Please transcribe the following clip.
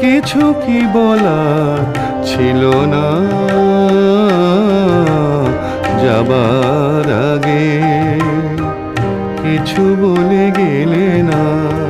কিছু কি বলার ছিল না? যাবার আগে কিছু বলে গেলে না।